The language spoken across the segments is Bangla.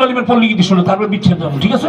আব্দুল আলিমের পল্লী গীতি শোনো তারপর বিচ্ছেদ ঠিক আছে?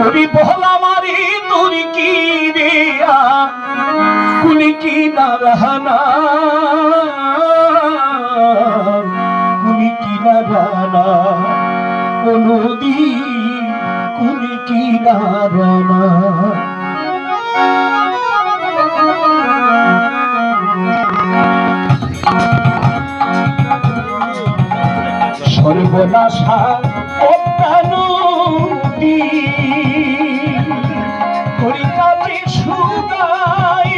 ওরি বহলা মারি তোরি কি রে আ কুলি কি না রহানা কুলি কি না রানা ও নদী কুলি কি না রানা সর্বনাশা অপ্রাণী করি কাজে সুদাই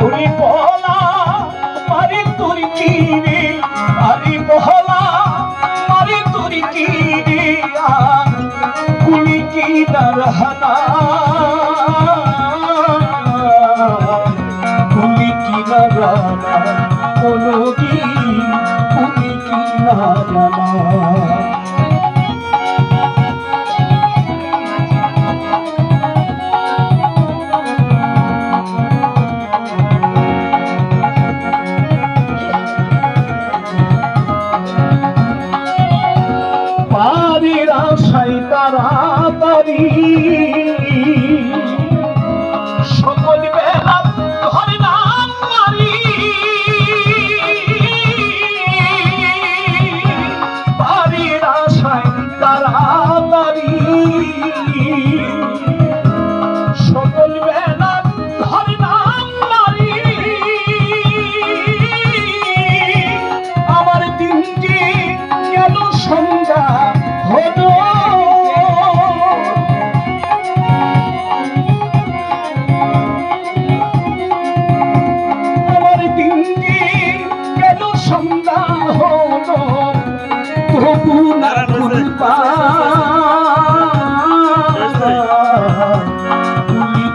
করি বলা, মারি তোরি কিরে আরে বহলা মারি তোরি কিরে কুলি কি রহনা কুলি কি রহনা কোনো দিন কুলি কি রহনা তাড়াতাড়ি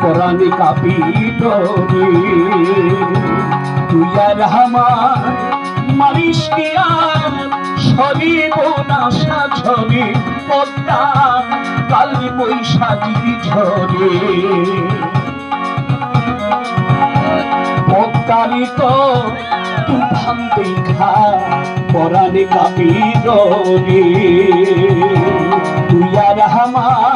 পরাণে কাপিত রে। তুই আর আমার কি আর পদ্মা বৈশাখী ঝরে। পদ্মারিত তুফান দেখা পরাণে কাপিত রে। তুই আর আমার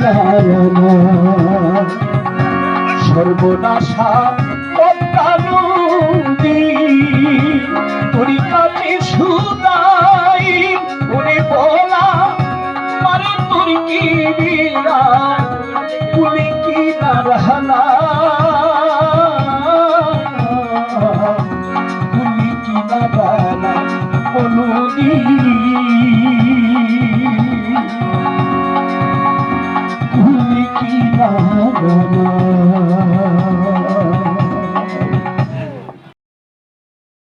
কারণ সর্বনাশা পদ্মানুদি তুই কাটি সুদাই উনি বলা মারে তুই কি বিরা কি না